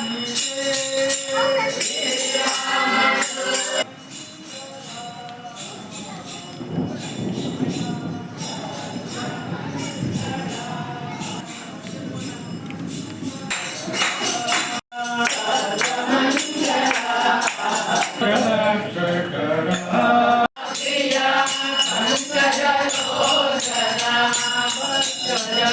me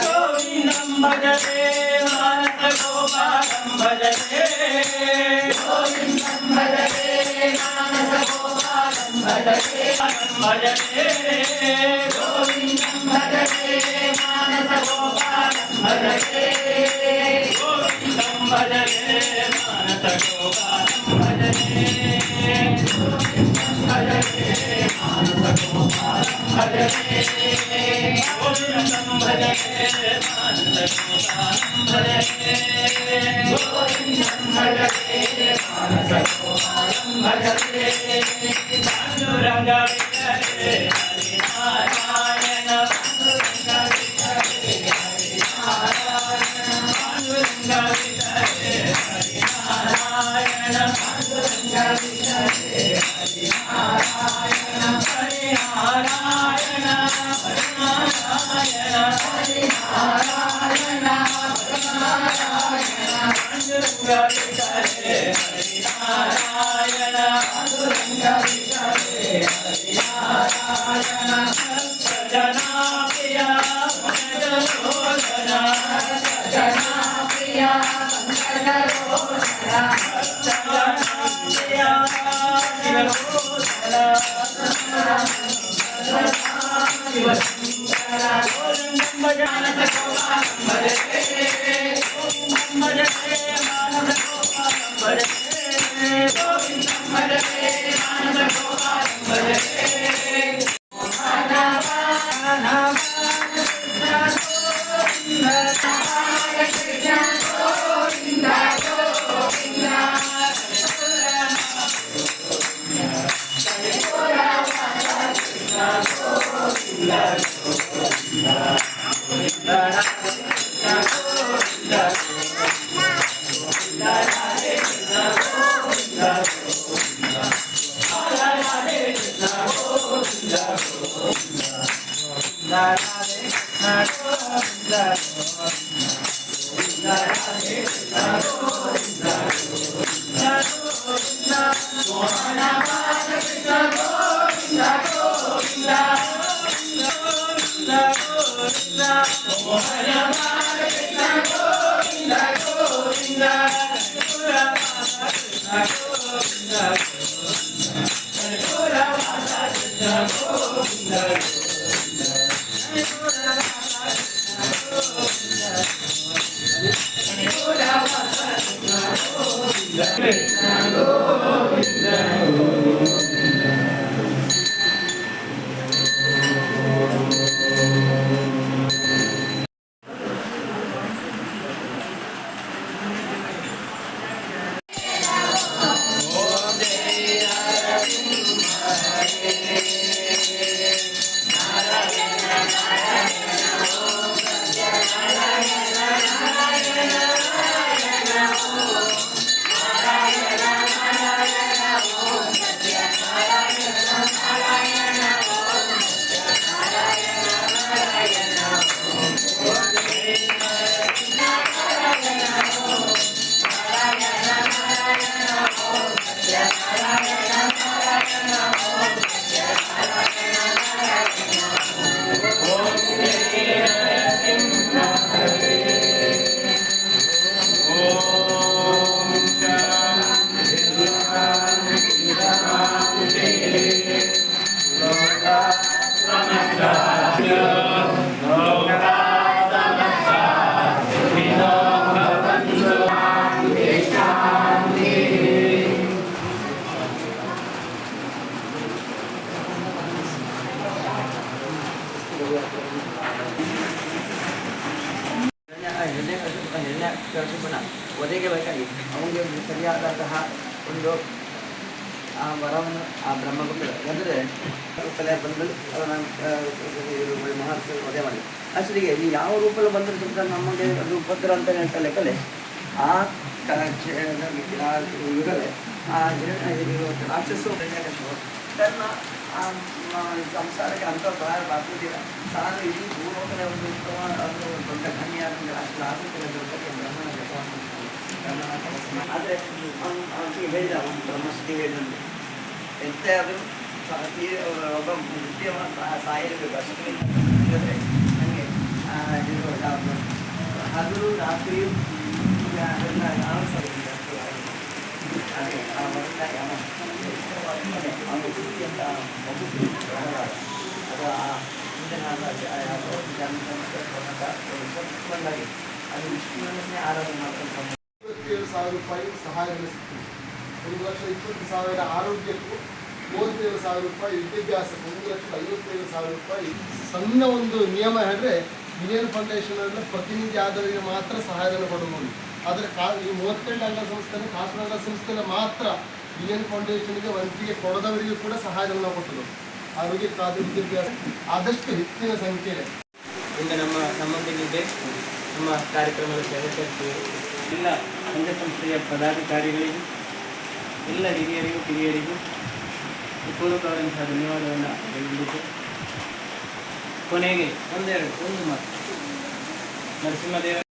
గోవిందం భజతే మానస గోపాలం భజతే గోవిందం భజతే మానస గోపాలం భజతే భజతే గోవిందం భజతే మానస గోపాలం భజతే గోవిందం భజతే మానస గోపాలం భజతే భజతే మానస Gopalam భజతే Hare Krishna ಶುಭನ ಒದಗೆ ಬೇಕಾಗಿ ಅವನಿಗೆ ಒಂದು ಸರಿಯಾದಂತಹ ಒಂದು, ಆ ವರವನ್ನು ಆ ಬ್ರಹ್ಮಗುಪ್ತ ಅಂದರೆ ಕಲೆ ಬಂದು ಅದನ್ನು ಮಹರ್ಷಿ ವಧೆ ಮಾಡಿ. ಅಷ್ಟರಿಗೆ ನೀವು ಯಾವ ರೂಪದಲ್ಲಿ ಬಂದರೂ ಸುತ್ತ ನಮಗೆ ಅದು ಉಪದ್ರ ಅಂತ ಹೇಳ್ತಾ ಲೆಕ್ಕಲೆ ಆ ಯುಗಲೇ ಆ ರಾಕ್ಷಸು ತನ್ನ ಸಂಸಾರಕ್ಕೆ ಅಂತ ಭಾರ ಬಾಕುದಿಲ್ಲ ತಾನು ಇಡೀ ಭೂಲೋಕದ ಒಂದು ಉತ್ತಮ ಒಂದು ದೊಡ್ಡ ಕನ್ಯಾದ ಅಷ್ಟು ಆಗುತ್ತಿಲ್ಲ ದೊಡ್ಡಕ್ಕೆ ತಪಸ್ಸನ್ನು ಆದರೆ, ಅವನು ಅವನಿಗೆ ಹೇಳಿದ, ಅವನು ಬ್ರಹ್ಮಶ್ರೀ ಹೇಳಿದಂತೆ. ಎಂತೆ ಈ ಒಬ್ಬ ನೃತ್ಯ ಸಾಯಬೇಕು ಅಷ್ಟೇ ಇಲ್ಲದ್ರೆ ನನಗೆ? ಹಗಲು ರಾತ್ರಿಯು ಅದನ್ನು ನಾನು ಸರಿ ಹಾಗೆ ಅವನು ಸಾವಿರ ರೂಪಾಯಿ ಒಂದು ಲಕ್ಷ ಇಪ್ಪತ್ತು ಸಾವಿರ ಆರೋಗ್ಯಕ್ಕೂ ಮೂವತ್ತೇಳು ಸಾವಿರ ರೂಪಾಯಿ ಸಣ್ಣ ಒಂದು ನಿಯಮ ಹೇಳಿದ್ರೆ ಇಂಡಿಯನ್ ಫೌಂಡೇಶನ್ ಅಂದ್ರೆ ಪ್ರತಿನಿಧಿ ಆದವರಿಗೆ ಮಾತ್ರ ಸಹಾಯಧನ ಕೊಡಬಹುದು ಆದರೆ ಕಾ, ಈ ಸಂಸ್ಥೆ ಖಾಸಗಿ ಅಂಗ ಸಂಸ್ಥೆನ ಮಾತ್ರ ಇಂಡಿಯನ್ ಫೌಂಡೇಶನ್ಗೆ ವಂತಿಗೆ ಕೊಡದವರಿಗೂ ಕೂಡ ಸಹಾಯಧನ ಕೊಟ್ಟರು. ಆರೋಗ್ಯ ವಿದ್ಯಾಭ್ಯಾಸ ಆದಷ್ಟು ಹೆಚ್ಚಿನ ಸಂಖ್ಯೆಯಲ್ಲಿ. ಈಗ ನಮ್ಮ ನಮ್ಮೊಂದಿಗಿದ್ದೆ ನಮ್ಮ ಕಾರ್ಯಕ್ರಮದ ಸದಸ್ಯರಿಗೆ ಎಲ್ಲ ಸಂಘ ಸಂಸ್ಥೆಯ ಪದಾಧಿಕಾರಿಗಳಿಗೂ, ಎಲ್ಲ ಹಿರಿಯರಿಗೂ, ಕಿರಿಯರಿಗೂ ಪೂರ್ವಕವಾದಂತಹ ಧನ್ಯವಾದವನ್ನು ಹೇಳಿದ್ದು ಕೊನೆಗೆ ಒಂದೆರಡು, ಒಂದು ಮಾತು. ನರಸಿಂಹದೇವ